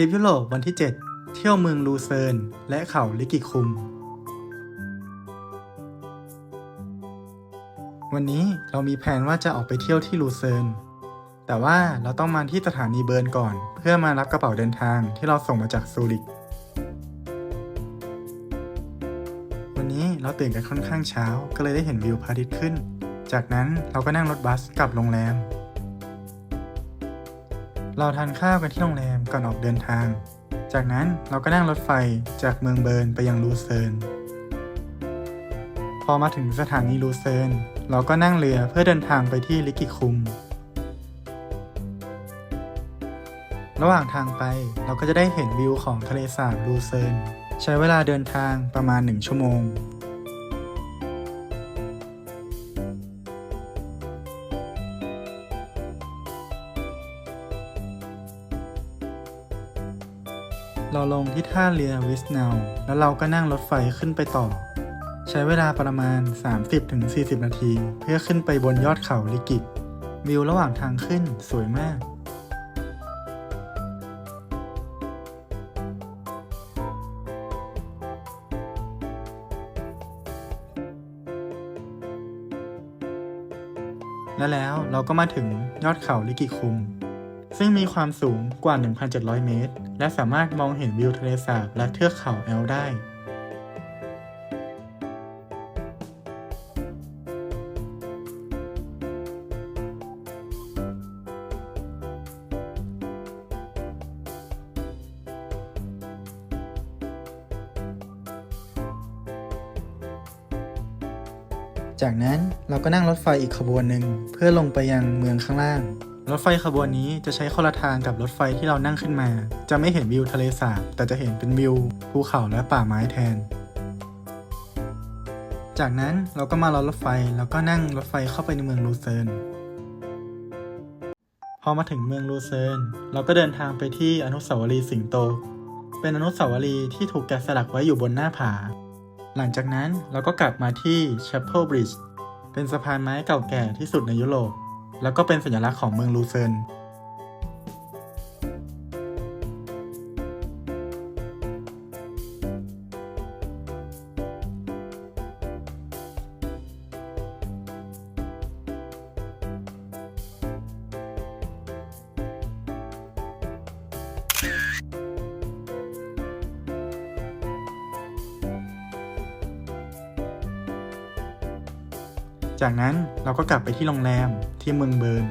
ทริปยุโรปวันที่ 7 เที่ยวเมืองลูเซิร์นและเขาลิกิคุม วันนี้เรามีแผนว่าจะออกไปเที่ยวที่ลูเซิร์น แต่ว่าเราต้องมาที่สถานีเบิร์นก่อน เพื่อมารับกระเป๋าเดินทางที่เราส่งมาจากซูริก วันนี้เราตื่นกันค่อนข้างเช้าก็เลยได้เห็นวิวพระอาทิตย์ขึ้น จากนั้นเราก็นั่งรถบัสกลับโรงแรม เราทานข้าวกันที่โรงแรมก่อนออกเดินทาง จากนั้นเราก็นั่งรถไฟจากเมืองเบิร์นไปยังลูเซิร์น พอมาถึงสถานีลูเซิร์นเราก็นั่งเรือเพื่อเดินทางไปที่ลิกิคุม ระหว่างทางไปเราก็จะได้เห็นวิวของทะเลสาบลูเซิร์น ใช้เวลาเดินทางประมาณ 1 ชั่วโมง เราลงที่ท่าเรือวิสเนาแล้วเราก็นั่งรถไฟขึ้นไปต่อ ใช้เวลาประมาณ 30-40 นาที เพื่อขึ้นไปบนยอดเขาลิกิตวิวระหว่างทางขึ้นสวยมาก และแล้วเราก็มาถึงยอดเขาลิกิคุม ซึ่งมีความสูงกว่า 1,700 เมตร และสามารถมองเห็นวิวทะเลสาบและเทือกเขาแอลได้ จากนั้นเราก็นั่งรถไฟอีกขบวนหนึ่งเพื่อลงไปยังเมืองข้างล่าง รถไฟขบวนนี้จะใช้คนละทางกับรถไฟที่เรานั่งขึ้นมา จะไม่เห็นวิวทะเลสาบ แต่จะเห็นเป็นวิวภูเขาและป่าไม้แทน จากนั้นเราก็มารอรถไฟแล้วก็นั่งรถไฟเข้าไปในเมืองลูเซิร์นพอมาถึงเมืองลูเซิร์นเราก็เดินทางไปที่อนุสาวรีย์สิงโต เป็นอนุสาวรีย์ที่ถูกแกะสลักไว้อยู่บนหน้าผา หลังจากนั้นเราก็กลับมาที่ Chapel Bridge เป็นสะพานไม้เก่าแก่ที่สุดในยุโรป แล้วก็เป็นสัญลักษณ์ของเมืองลูเซิร์น จากนั้นเราก็กลับไปที่โรงแรมที่เมืองเบิร์น